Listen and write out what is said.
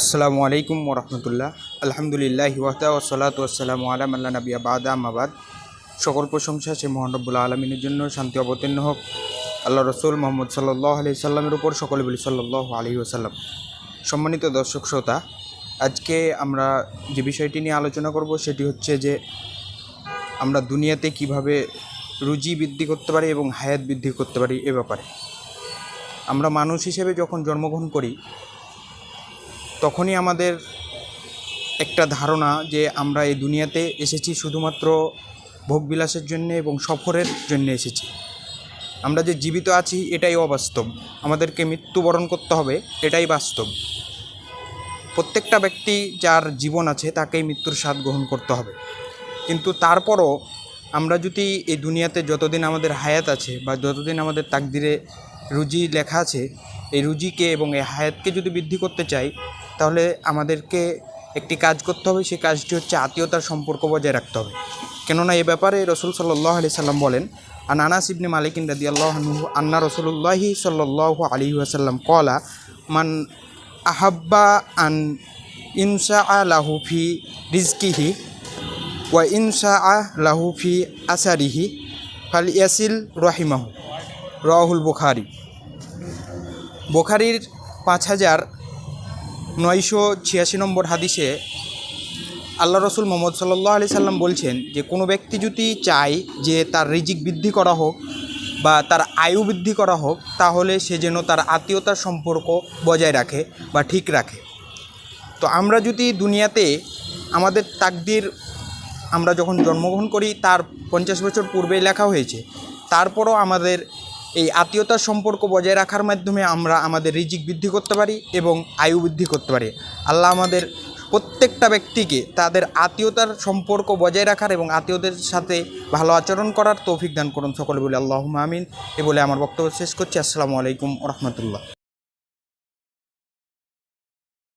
আসসালামু আলাইকুম ওরহমতুল্লাহ আলহামদুলিল্লাহ ওয়াহদা ওসলাত ওসালাম আলাম আল্লাহ নবী আবাদ আমাবাদ সকল প্রশংসা সে মোহানবুল্লাহ আলমিনের জন্য, শান্তি অবতীর্ণ হোক। আল্লাহ রসুল মোহাম্মদ সাল্লাহ আলি সাল্লামের উপর, সকলে বলি সাল্লাহ আলী আসাল্লাম সম্মানিত দর্শক শ্রোতা, আজকে আমরা যে বিষয়টি নিয়ে আলোচনা করব, সেটি হচ্ছে যে আমরা দুনিয়াতে কীভাবে রুজি বৃদ্ধি করতে পারি এবং হায়াত বৃদ্ধি করতে পারি এ ব্যাপারে। আমরা মানুষ হিসেবে যখন জন্মগ্রহণ করি তখনই আমাদের একটা ধারণা যে আমরা এই দুনিয়াতে এসেছি শুধুমাত্র ভোগবিলাসের জন্য এবং সফরের জন্য এসেছি। আমরা যে জীবিত আছি এটাই অবাস্তব। আমাদেরকে মৃত্যুবরণ করতে হবে এটাই বাস্তব। প্রত্যেকটা ব্যক্তি যার জীবন আছে তাকেই মৃত্যুর স্বাদ গ্রহণ করতে হবে। কিন্তু তারপরও আমরা যদি এই দুনিয়াতে যতদিন আমাদের হায়াত আছে বা যতদিন আমাদের তাকদিরে রুজি লেখা আছে, এই রুজিকে এবং এই হায়াতকে যদি বৃদ্ধি করতে চাই তাহলে আমাদেরকে একটি কাজ করতে হবে, সেই কাজটি হচ্ছে আত্মীয়তার সম্পর্ক বজায় রাখতে হবে। কেননা এ ব্যাপারে রসুল সাল্লাহ আলি সাল্লাম বলেন আর নানাস ইবনে মালিকিন রাদি আল্লাহ আন্না রসুল্লাহি সাল্লাহ আলী আসাল্লাম কলা মান আহাব্বা আন ইনসা আলাহু ফি রিজকিহি ওয়া ইনসা লাহু ফি আসারিহি ফাল ইয়াসিল রহিমাহু। রাহুল বুখারি। বুখারির পাঁচ হাজার নয়শো ছিয়াশি নম্বর হাদিসে আল্লাহ রসুল মোহাম্মদ সাল্লাহ আলি সাল্লাম বলছেন যে, কোনো ব্যক্তি যদি চায় যে তার রিজিক বৃদ্ধি করা হোক বা তার আয়ু বৃদ্ধি করা হোক, তাহলে সে যেন তার আত্মীয়তার সম্পর্ক বজায় রাখে বা ঠিক রাখে। তো আমরা যদি দুনিয়াতে আমাদের তাকদির আমরা যখন জন্মগ্রহণ করি, তার পঞ্চাশ বছর পূর্বেই লেখা হয়েছে, তারপরও আমাদের এই আত্মীয়তার সম্পর্ক বজায় রাখার মাধ্যমে আমরা আমাদের রিজিক বৃদ্ধি করতে পারি এবং আয়ু বৃদ্ধি করতে পারি। আল্লাহ আমাদের প্রত্যেকটা ব্যক্তিকে তাদের আত্মীয়তার সম্পর্ক বজায় রাখার এবং আত্মীয়দের সাথে ভালো আচরণ করার তৌফিক দান করুন। সকলে বলে আল্লাহ আমিন। এ বলে আমার বক্তব্য শেষ করছি। আসসালামু আলাইকুম রহমতুল্লাহ।